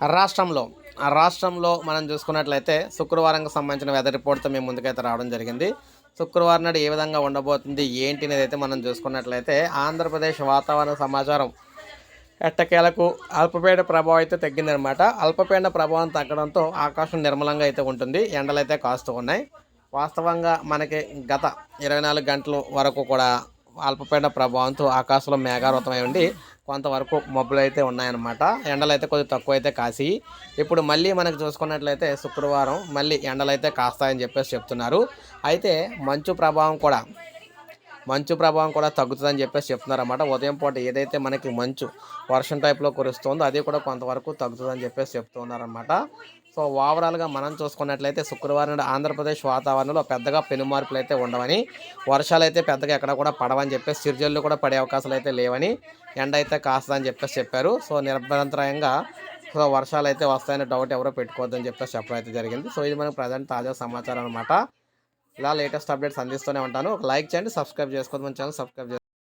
రాష్ట్రంలో ఆ రాష్ట్రంలో మనం చూసుకున్నట్లయితే శుక్రవారంకి సంబంధించిన వెదర్ రిపోర్ట్తో మేము ముందుకైతే రావడం జరిగింది. శుక్రవారం నాడు ఏ విధంగా ఉండబోతుంది ఏంటి అనేది అయితే మనం చూసుకున్నట్లయితే ఆంధ్రప్రదేశ్ వాతావరణ సమాచారం ఎట్టకేలకు అల్పపీడ ప్రభావం అయితే తగ్గిందనమాట అల్పపీడ ప్రభావం తగ్గడంతో ఆకాశం నిర్మలంగా అయితే ఉంటుంది. ఎండలు అయితే కాస్తూ ఉన్నాయి. వాస్తవంగా మనకి గత ఇరవై నాలుగు గంటల వరకు కూడా అల్పపీడ ప్రభావంతో ఆకాశంలో మేఘావృతమై ఉండి కొంతవరకు మబ్బులు అయితే ఉన్నాయన్నమాట. ఎండలు అయితే కొద్దిగా తక్కువ అయితే కాసి ఇప్పుడు మళ్ళీ మనకు చూసుకున్నట్లయితే శుక్రవారం మళ్ళీ ఎండలు అయితే కాస్తాయని చెప్పేసి చెప్తున్నారు. అయితే మంచు ప్రభావం కూడా మంచు ప్రభావం కూడా తగ్గుతుందని చెప్పేసి చెప్తున్నారన్నమాట. ఉదయం పూట ఏదైతే మనకి మంచు వర్షం టైప్లో కురుస్తుందో అది కూడా కొంతవరకు తగ్గుతుందని చెప్పేసి చెప్తున్నారన్నమాట. సో ఓవరాల్గా మనం చూసుకున్నట్లయితే శుక్రవారం నాడు ఆంధ్రప్రదేశ్ వాతావరణంలో పెద్దగా పెనుమార్పులు అయితే ఉండవని వర్షాలు అయితే పెద్దగా ఎక్కడ కూడా పడవని చెప్పేసి సిరిజల్లు కూడా పడే అవకాశాలు అయితే లేవని ఎండ అయితే కాస్తుందని చెప్పేసి చెప్పారు. సో నిరంతరాయంగా సో వర్షాలు అయితే వస్తాయని డౌట్ ఎవరో పెట్టుకోవద్దని చెప్పేసి చెప్పడం అయితే జరిగింది. సో ఇది మనకు ప్రజెంట్ తాజా సమాచారం అనమాట ఇలా లేటెస్ట్ అప్డేట్స్ అందిస్తూనే ఉంటాను. ఒక లైక్ చేయండి సబ్స్క్రైబ్ చేసుకోవద్దు మన ఛానల్ సబ్స్క్రైబ్